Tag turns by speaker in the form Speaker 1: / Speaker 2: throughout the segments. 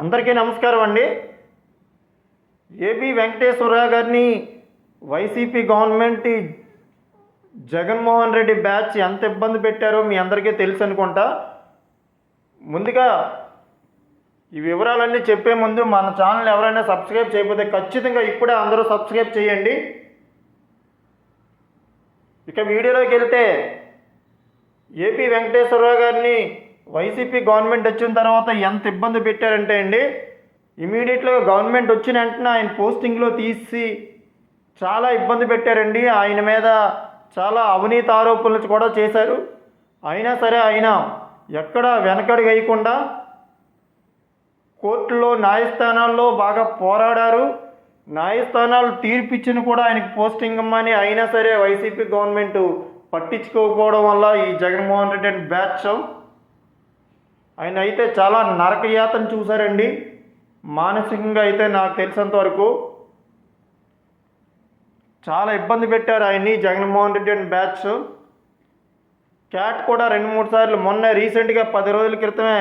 Speaker 1: అందరికీ నమస్కారం అండి. ఏబి వెంకటేశ్వరరావు గారిని YCP government Jaganmohan Reddy batch ఎంత ఇబ్బంది పెట్టారో మీ అందరికీ తెలుసు అనుకుంటా. ముందుగా ఈ వివరాలన్నీ చెప్పే ముందు మన ఛానల్ ఎవరైనా సబ్స్క్రైబ్ చేయకపోతే ఖచ్చితంగా ఇప్పుడే అందరూ సబ్స్క్రైబ్ చేయండి. ఇక వీడియోలోకి వెళ్తే ఏపీ వెంకటేశ్వరరావు గారిని వైసీపీ గవర్నమెంట్ వచ్చిన తర్వాత ఎంత ఇబ్బంది పెట్టారంటే అండి ఇమీడియట్గా గవర్నమెంట్ వచ్చిన వెంటనే ఆయన పోస్టింగ్లో తీసి చాలా ఇబ్బంది పెట్టారండి. ఆయన మీద చాలా అవినీతి ఆరోపణలు కూడా చేశారు. అయినా సరే ఆయన ఎక్కడ వెనకడి వేయకుండా కోర్టులో న్యాయస్థానాల్లో బాగా పోరాడారు. న్యాయస్థానాలు తీర్పిచ్చిన కూడా ఆయనకు పోస్టింగ్ ఇమ్మని అయినా సరే వైసీపీ గవర్నమెంట్ పట్టించుకోకపోవడం వల్ల ఈ జగన్మోహన్ రెడ్డి అండ్ బ్యాచ్ ఆయన అయితే చాలా నరకయాతను చూశారండి. మానసికంగా అయితే నాకు తెలిసినంత వరకు చాలా ఇబ్బంది పెట్టారు ఆయన్ని జగన్మోహన్ రెడ్డి అండ్ బ్యాచ్. క్యాట్ కూడా రెండు మూడు సార్లు మొన్న రీసెంట్గా పది రోజుల క్రితమే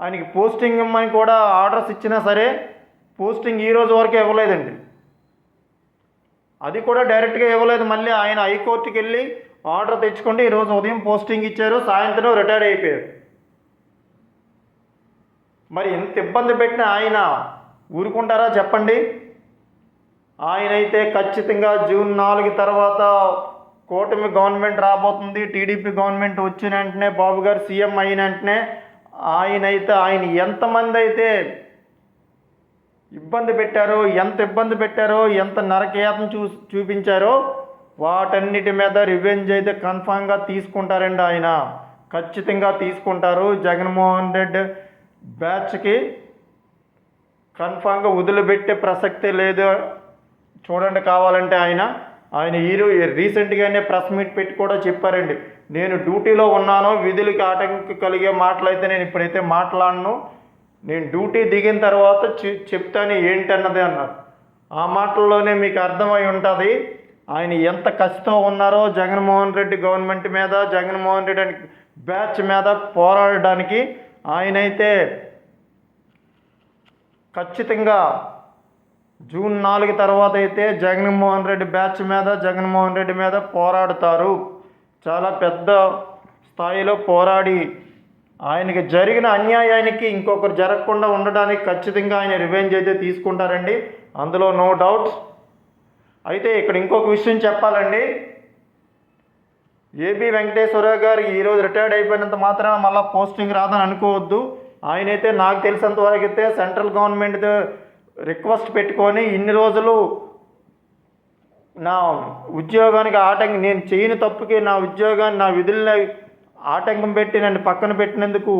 Speaker 1: ఆయనకి పోస్టింగ్ ఇమ్మని కూడా ఆర్డర్స్ ఇచ్చినా సరే పోస్టింగ్ ఈ రోజు వరకు ఇవ్వలేదండి. అది కూడా డైరెక్ట్గా ఇవ్వలేదు. మళ్ళీ ఆయన హైకోర్టుకి వెళ్ళి ఆర్డర్ తెచ్చుకుంటే ఈరోజు ఉదయం పోస్టింగ్ ఇచ్చారు. సాయంత్రం రిటైర్డ్ అయిపోయారు. మరి ఎంత ఇబ్బంది పెట్టిన ఆయన ఊరుకుంటారా చెప్పండి? ఆయన అయితే ఖచ్చితంగా జూన్ నాలుగు తర్వాత కూటమి గవర్నమెంట్ రాబోతుంది. టీడీపీ గవర్నమెంట్ వచ్చిన వెంటనే బాబు గారు సీఎం అయిన వెంటనే ఆయన అయితే ఆయన ఎంతమంది అయితే ఇబ్బంది పెట్టారో ఎంత ఇబ్బంది పెట్టారో ఎంత నరకయాతన చూ చూపించారో వాటన్నిటి మీద రివెంజ్ అయితే కన్ఫామ్గా తీసుకుంటారండి ఆయన. ఖచ్చితంగా తీసుకుంటారు. జగన్మోహన్ రెడ్డి బ్యాచ్కి కన్ఫామ్గా వదిలిపెట్టే ప్రసక్తే లేదు. చూడండి కావాలంటే ఆయన ఆయన హీరో రీసెంట్గానే ప్రెస్ మీట్ పెట్టి కూడా చెప్పారండి. నేను డ్యూటీలో ఉన్నాను విధులకి ఆటంకం కలిగే మాటలైతే నేను ఇప్పుడైతే మాట్లాడను. నేను డ్యూటీ దిగిన తర్వాత చె- చెప్తాను ఏంటన్నది అన్నారు. ఆ మాటల్లోనే మీకు అర్థమై ఉంటుంది ఆయన ఎంత కష్టం ఉన్నారో జగన్మోహన్ రెడ్డి గవర్నమెంట్ మీద జగన్మోహన్ రెడ్డి బ్యాచ్ మీద పోరాడడానికి ఆయనైతే ఖచ్చితంగా జూన్ నాలుగు తర్వాత అయితే జగన్మోహన్ రెడ్డి బ్యాచ్ మీద జగన్మోహన్ రెడ్డి మీద పోరాడుతారు. చాలా పెద్ద స్థాయిలో పోరాడి ఆయనకి జరిగిన అన్యాయానికి ఇంకొకరు జరగకుండా ఉండడానికి ఖచ్చితంగా ఆయన రివెంజ్ అయితే తీసుకుంటారండి. అందులో నో డౌట్ అయితే ఇక్కడ ఇంకొక విషయం చెప్పాలండి. ఏపీ వెంకటేశ్వర గారు ఈరోజు రిటైర్డ్ అయిపోయినంత మాత్రం మళ్ళీ పోస్టింగ్ రాదని అనుకోవద్దు. ఆయనైతే నాకు తెలిసినంత వరకు అయితే సెంట్రల్ గవర్నమెంట్ రిక్వెస్ట్ పెట్టుకొని ఇన్ని రోజులు నా ఉద్యోగానికి ఆటంకం నేను చేయని తప్పుకి నా ఉద్యోగాన్ని నా విధుల్ని ఆటంకం పెట్టి నన్ను పక్కన పెట్టినందుకు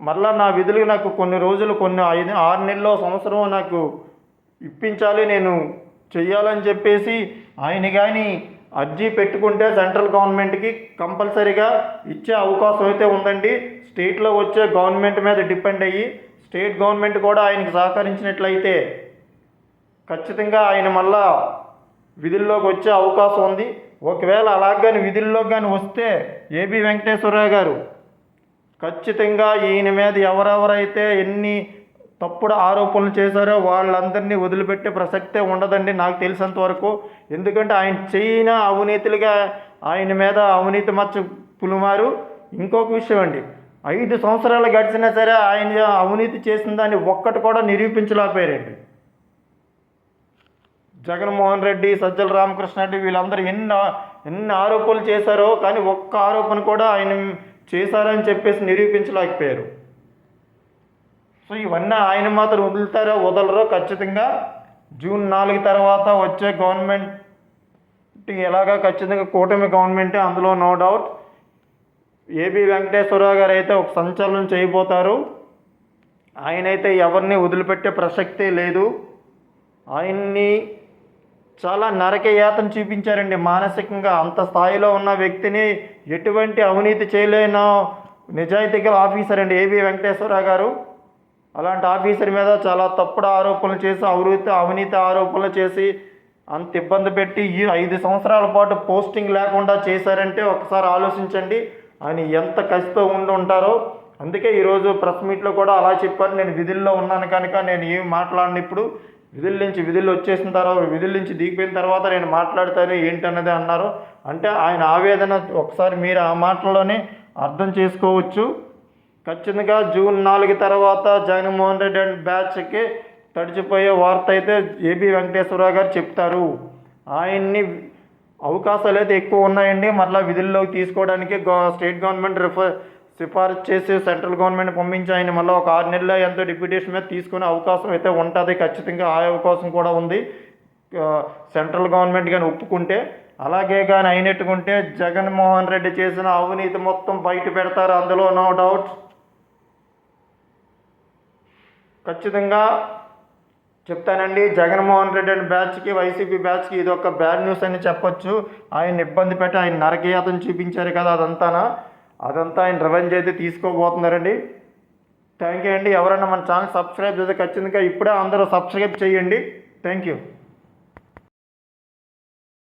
Speaker 1: మరలా నా విధులు నాకు కొన్ని రోజులు కొన్ని ఐదు ఆరు నెలలో సంవత్సరం నాకు ఇప్పించాలి నేను చెయ్యాలని చెప్పేసి ఆయన కానీ అర్జీ పెట్టుకుంటే సెంట్రల్ గవర్నమెంట్కి కంపల్సరీగా ఇచ్చే అవకాశం అయితే ఉందండి. స్టేట్లో వచ్చే గవర్నమెంట్ మీద డిపెండ్ అయ్యి స్టేట్ గవర్నమెంట్ కూడా ఆయనకి సహకరించినట్లయితే ఖచ్చితంగా ఆయన మళ్ళా విధుల్లోకి వచ్చే అవకాశం ఉంది. ఒకవేళ అలాగని విధుల్లోకి కానీ వస్తే ఏబి వెంకటేశ్వరరావు గారు ఖచ్చితంగా ఈయన మీద ఎవరెవరైతే ఎన్ని తప్పుడు ఆరోపణలు చేశారో వాళ్ళందరినీ వదిలిపెట్టే ప్రసక్తే ఉండదండి నాకు తెలిసినంత వరకు. ఎందుకంటే ఆయన చైనా అవినీతులుగా ఆయన మీద అవినీతి మచ్చ పులుమారు. ఇంకొక విషయం అండి ఐదు సంవత్సరాలు గడిచినా సరే ఆయన అవినీతి చేసిన దాన్ని ఒక్కటి కూడా నిరూపించలేకపోయారండి. జగన్మోహన్ రెడ్డి సజ్జల రామకృష్ణారెడ్డి వీళ్ళందరూ ఎన్ని ఎన్ని ఆరోపణలు చేశారో కానీ ఒక్క ఆరోపణ కూడా ఆయన చేశారని చెప్పేసి నిరూపించలేకపోయారు. సో ఇవన్నీ ఆయన మాత్రం వదులుతారో? వదలరో? ఖచ్చితంగా. జూన్ నాలుగు తర్వాత వచ్చే గవర్నమెంట్ ఎలాగా? ఖచ్చితంగా కూటమి గవర్నమెంటే అందులో నో డౌట్. ఏబి వెంకటేశ్వరరావు గారు అయితే ఒక సంచలనం చేయబోతారు. ఆయనైతే ఎవరిని వదిలిపెట్టే ప్రసక్తే లేదు. ఆయన్ని చాలా నరక యాతన చూపించారండి. మానసికంగా అంత స్థాయిలో ఉన్న వ్యక్తిని ఎటువంటి అవినీతి చేయలేన నిజాయితీ గల ఆఫీసర్ అండి ఏబి వెంకటేశ్వరరావు గారు. అలాంటి ఆఫీసర్ మీద చాలా తప్పుడు ఆరోపణలు చేసి అవినీతి అవినీతి ఆరోపణలు చేసి అంత ఇబ్బంది పెట్టి ఈ ఐదు సంవత్సరాల పాటు పోస్టింగ్ లేకుండా చేశారంటే ఒకసారి ఆలోచించండి. ఆయన ఎంత కసితో ఉండి ఉంటారో. అందుకే ఈరోజు ప్రెస్ మీట్లో కూడా అలా చెప్పారు. నేను విధుల్లో ఉన్నాను కనుక నేను ఏమి మాట్లాడినప్పుడు విధుల నుంచి విధులు వచ్చేసిన తర్వాత విధుల నుంచి దిగిపోయిన తర్వాత నేను మాట్లాడతాను ఏంటన్నది అన్నారు. అంటే ఆయన ఆవేదన ఒకసారి మీరు ఆ మాటల్లోనే అర్థం చేసుకోవచ్చు. ఖచ్చితంగా జూన్ నాలుగు తర్వాత జగన్మోహన్ రెడ్డి అండ్ బ్యాచ్కి తడిచిపోయే వార్త అయితే ఏబి వెంకటేశ్వరరావు గారు చెప్తారు. ఆయన్ని అవకాశాలు అయితే ఎక్కువ ఉన్నాయండి. మరలా విధుల్లోకి తీసుకోవడానికి గో స్టేట్ గవర్నమెంట్ రిఫర్ సిఫారసు చేసి సెంట్రల్ గవర్నమెంట్ పంపించి ఆయన మళ్ళీ ఒక ఆరు నెలల ఎంతో డిప్యూటేషన్ మీద తీసుకునే అవకాశం అయితే ఉంటుంది. ఖచ్చితంగా ఆ అవకాశం కూడా ఉంది. సెంట్రల్ గవర్నమెంట్ కానీ ఒప్పుకుంటే అలాగే కానీ అయినట్టుకుంటే జగన్మోహన్ రెడ్డి చేసిన అవినీతి మొత్తం బయట పెడతారు. అందులో నో డౌట్. ఖచ్చితంగా చెప్తానండి. జగన్మోహన్ రెడ్డి అండ్ బ్యాచ్కి వైసీపీ బ్యాచ్కి ఇది ఒక బ్యాడ్ న్యూస్ అని చెప్పొచ్చు. ఆయన ఇబ్బంది పెట్టి ఆయన నరకయాతం చూపించారు కదా అదంతానా? అదంతా ఆయన రివెంజ్ అయితే తీసుకోబోతున్నారండి. థ్యాంక్ యూ అండి. ఎవరైనా మన ఛానల్ సబ్స్క్రైబ్ చేస్తే ఖచ్చితంగా ఇప్పుడే అందరూ సబ్స్క్రైబ్ చేయండి. Thank you